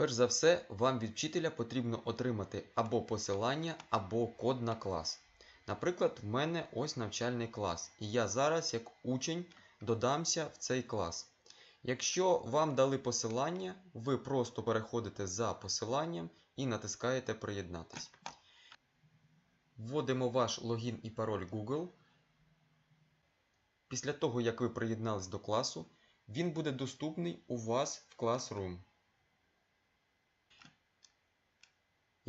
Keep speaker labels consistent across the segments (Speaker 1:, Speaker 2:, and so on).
Speaker 1: Перш за все, вам від вчителя потрібно отримати або посилання, або код на клас. Наприклад, в мене ось навчальний клас, і я зараз, як учень, додамся в цей клас. Якщо вам дали посилання, ви просто переходите за посиланням і натискаєте Приєднатись. Вводимо ваш логін і пароль Google. Після того, як ви приєднались до класу, він буде доступний у вас в Classroom.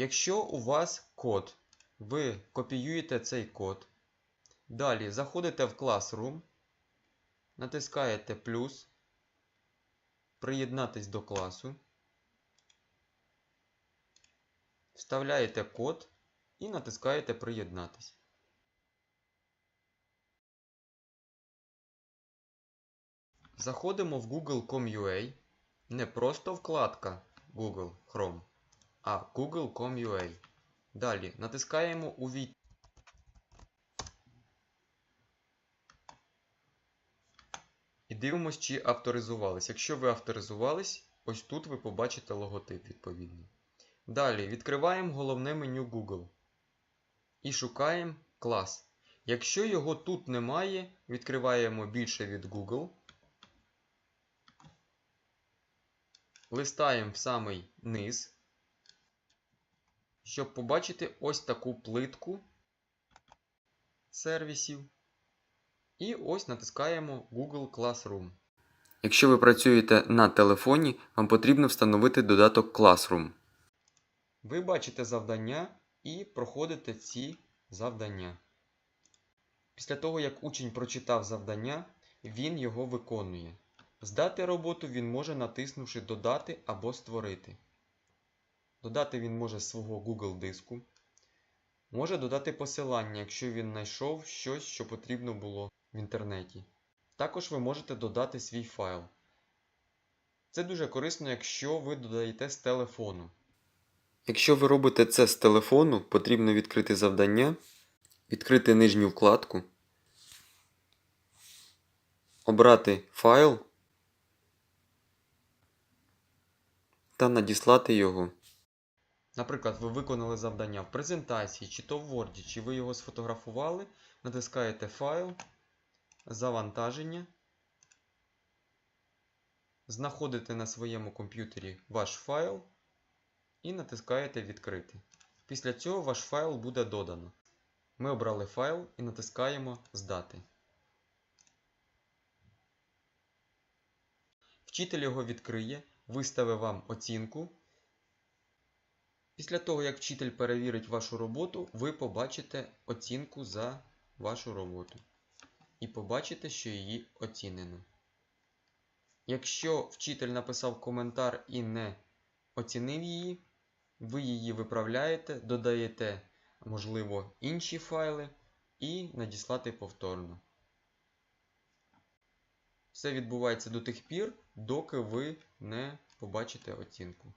Speaker 1: Якщо у вас код, ви копіюєте цей код. Далі заходите в Classroom, натискаєте плюс, приєднатись до класу, вставляєте код і натискаєте Приєднатись. Заходимо в google.com.ua, не просто вкладка Google Chrome, а google.com.ua. Далі натискаємо Увійти. І дивимось, чи авторизувались. Якщо ви авторизувались, ось тут ви побачите логотип відповідний. Далі відкриваємо головне меню Google і шукаємо клас. Якщо його тут немає, відкриваємо більше від Google. Листаємо в самий низ, щоб побачити ось таку плитку сервісів. І ось натискаємо Google Classroom. Якщо ви працюєте на телефоні, вам потрібно встановити додаток Classroom. Ви бачите завдання і проходите ці завдання. Після того, як учень прочитав завдання, він його виконує. Здати роботу він може натиснувши Додати або Створити. Додати він може з свого Google диску. Може додати посилання, якщо він знайшов щось, що потрібно було в інтернеті. Також ви можете додати свій файл. Це дуже корисно, якщо ви додаєте з телефону. Якщо ви робите це з телефону, потрібно відкрити завдання, відкрити нижню вкладку, обрати файл та надіслати його. Наприклад, ви виконали завдання в презентації, чи то в Word, чи ви його сфотографували, натискаєте файл, завантаження, знаходите на своєму комп'ютері ваш файл і натискаєте Відкрити. Після цього ваш файл буде додано. Ми обрали файл і натискаємо Здати. Вчитель його відкриє, виставить вам оцінку. Після того, як вчитель перевірить вашу роботу, ви побачите оцінку за вашу роботу. І побачите, що її оцінено. Якщо вчитель написав коментар і не оцінив її, ви її виправляєте, додаєте, можливо, інші файли і надіслати повторно. Все відбувається до тих пір, доки ви не побачите оцінку.